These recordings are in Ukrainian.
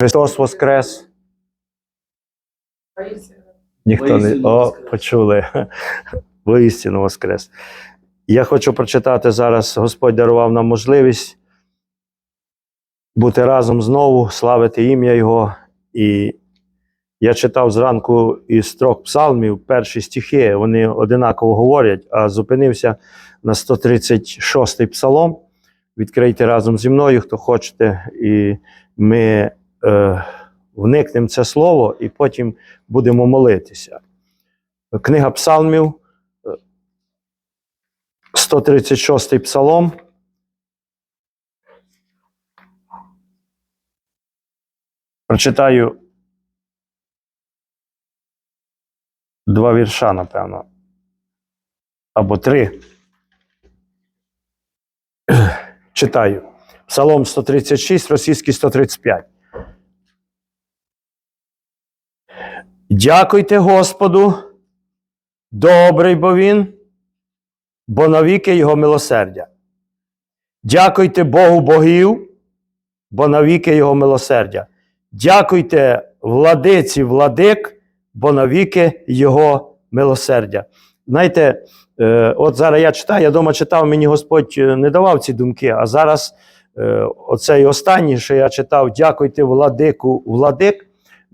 Христос Воскрес. Ніхто не О, почули. Воістину Воскрес. Я хочу прочитати зараз. Господь дарував нам можливість бути разом знову, славити ім'я Його. І я читав зранку із трьох псалмів перші стихи, вони одинаково говорять, а зупинився на 136-й псалом. Відкрийте разом зі мною, хто хочете, і ми е, вникнемо це слово, і потім будемо молитися. Книга Псалмів, е, 136 псалом. Прочитаю два вірша, напевно. Або три. Читаю. Псалом 136, російський 135. Дякуйте Господу, добрий бо Він, бо навіки Його милосердя. Дякуйте Богу богів, бо навіки Його милосердя. Дякуйте владиці владик, бо навіки Його милосердя. Знаєте, е, от зараз я читаю, я дома читав, мені Господь е, не давав ці думки, а зараз е, оцей останній, що я читав, дякуйте владику владик.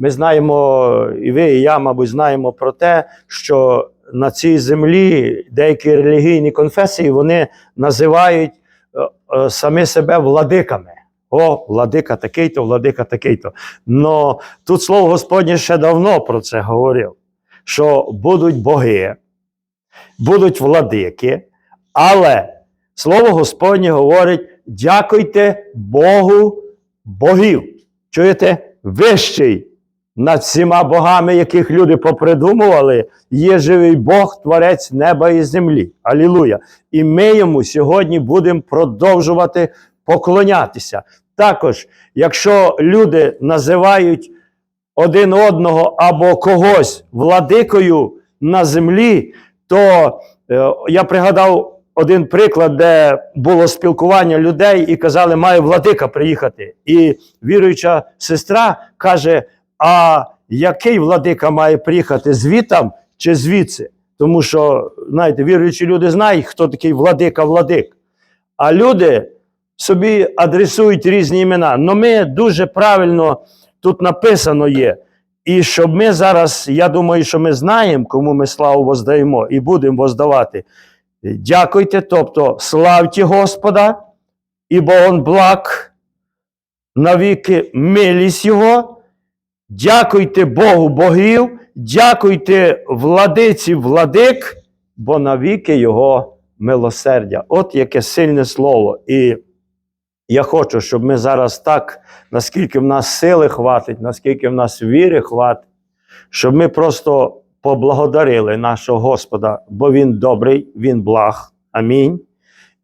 Ми знаємо, і ви, і я, мабуть, знаємо про те, що на цій землі деякі релігійні конфесії вони називають е, е, самі себе владиками. О, владика такий-то, владика такий-то. Но тут слово Господнє ще давно про це говорив: що будуть боги, будуть владики, але слово Господнє говорить: дякуйте Богу богів. Чуєте? Вищий над всіма богами, яких люди попридумували, є живий Бог, творець неба і землі. Алілуя! І ми йому сьогодні будемо продовжувати поклонятися. Також, якщо люди називають один одного або когось владикою на землі, то е, я пригадав один приклад, де було спілкування людей і казали, має владика приїхати. І віруюча сестра каже: А який владика має приїхати звітам чи звідси? Тому що, знаєте, віруючі люди знають, хто такий владика владик. А люди собі адресують різні імена. Но ми дуже правильно тут написано є. І щоб ми зараз, я думаю, що ми знаємо, кому ми славу воздаємо і будемо воздавати. Дякуйте, тобто славте Господа, ібо Он благ, навіки милість Його. Дякуйте Богу богів, дякуйте владиці владик, бо навіки Його милосердя. От яке сильне слово. І я хочу, щоб ми зараз так, наскільки в нас сили хватить, наскільки в нас віри хватить, щоб ми просто поблагодарили нашого Господа, бо Він добрий, Він благ. Амінь.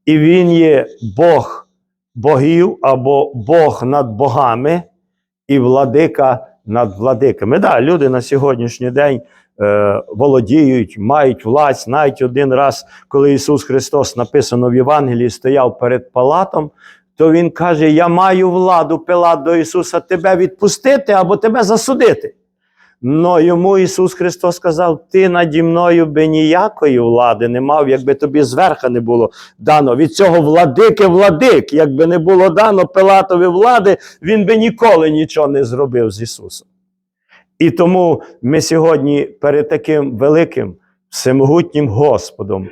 І Він є Бог богів або Бог над богами і владика над владиками. Да, люди на сьогоднішній день е, володіють, мають власть. Навіть один раз, коли Ісус Христос написано в Євангелії, стояв перед палатом, то Він каже: Я маю владу, Пилат до Ісуса, тебе відпустити або тебе засудити. Но йому Ісус Христос сказав: Ти наді мною би ніякої влади не мав, якби тобі зверха не було дано. Від цього владики владик, якби не було дано Пилатові влади, він би ніколи нічого не зробив з Ісусом. І тому ми сьогодні перед таким великим, всемогутнім Господом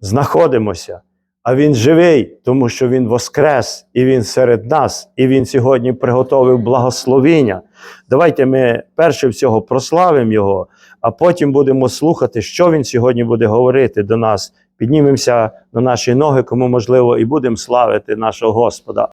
знаходимося. А Він живий, тому що Він воскрес, і Він серед нас, і Він сьогодні приготовив благословіння. Давайте ми перше всього прославимо Його, а потім будемо слухати, що Він сьогодні буде говорити до нас. Піднімемося на наші ноги, кому можливо, і будемо славити нашого Господа.